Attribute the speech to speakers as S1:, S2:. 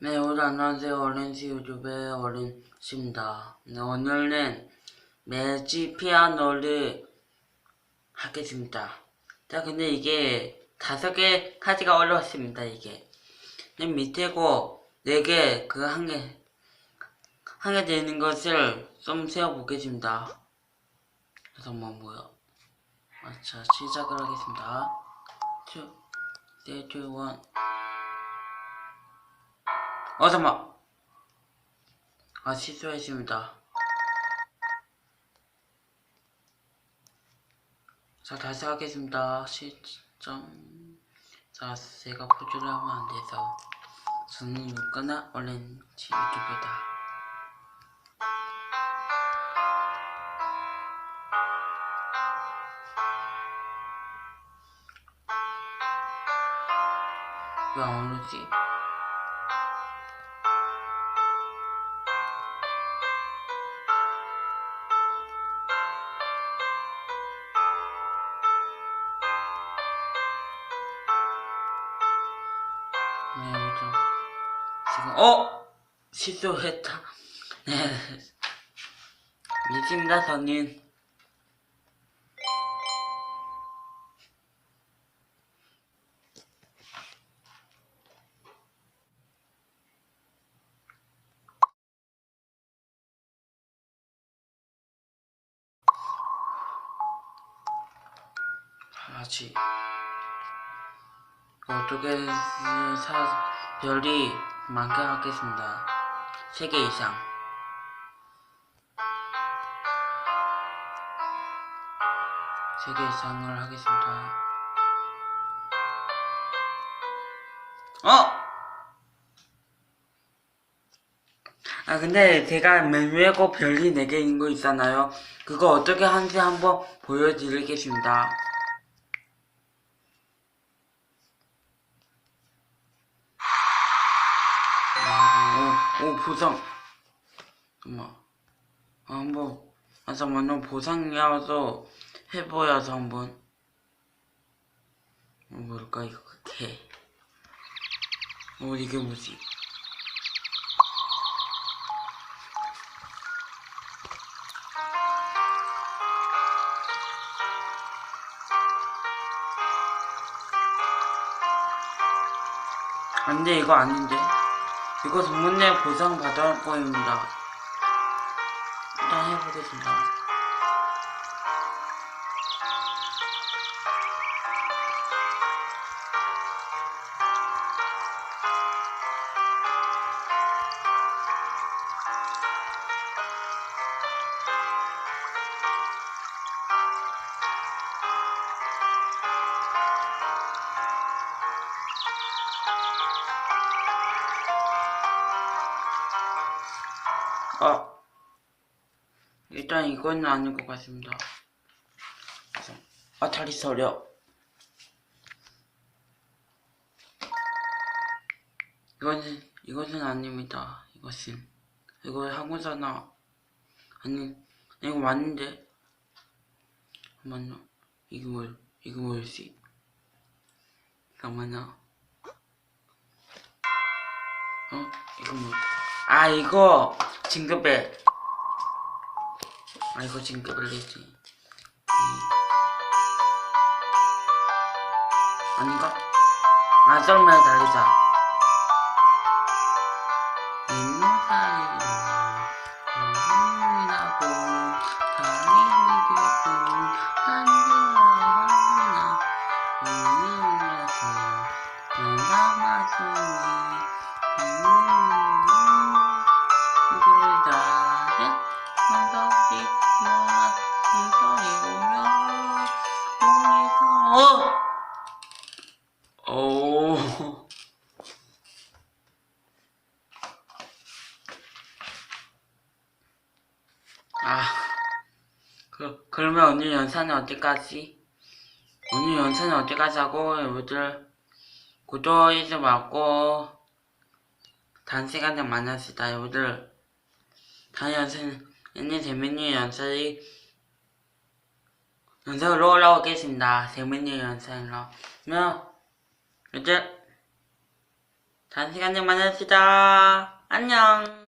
S1: 네, 오늘 안녕하세요. 어른시 유튜브의 어른씨입니다. 네, 오늘은 매지 피아노를 하겠습니다. 자, 근데 이게 다섯 개 카드가 어려웠습니다, 이게. 맨 밑에고, 네 개, 그 한 개, 한 개 되는 것을 좀 세어보겠습니다. 그래서 뭐, 뭐야. 아, 자, 시작을 하겠습니다. 2, 3, 2, 1. 어, 잠깐만. 아, 실수했습니다. 자, 다시 하겠습니다. 시점. 자, 제가 포즈를 하면 안 돼서. 저는 육거나 오렌지 유튜브다. 왜 안 오르지? 네, 좀 지금 어 실수했다. 네, 믿습니다 저는. 하지. 어떻게 사 별이 많게 하겠습니다. 세개 이상. 세개 이상을 하겠습니다. 어! 아 근데 제가 맨 위에 거 별이 4개 있는 거 있잖아요. 그거 어떻게 하는지 한번 보여드리겠습니다. 오, 오, 보상. 잠깐만. 아, 한번, 아, 잠깐만, 보상이어서 해보여서 한번. 어, 뭘까, 이거, 개. 어, 이게 뭐지? 안 돼, 이거 아닌데. 이거 전문내 보상 받을 거입니다. 일단 해보겠습니다. 일단 이건 아닌 것 같습니다. 아, 다리 서려. 이것은, 이것은 아닙니다. 이것은. 이거 한국사나, 아니, 이거 맞는데? 잠깐만요. 이거 뭘, 이거 뭐였지? 잠깐만요. 어? 이거 뭐, 아, 이거, 징급벨. 아, 이거 징급벨이지. 음. 아닌가? 아, 썰매에 달리자. 그, 그러면 오늘 연산은 어디까지? 오늘 연산은 어디까지 하고, 여러분들, 구독 잊지 말고, 다음 시간에 만납시다, 여러분들. 다음 연습, 옛날 재밌는 연습이 영상으로 올라오겠습니다. 재밌는 영상으로. 그러면 이제 다음 시간에 만납시다. 안녕.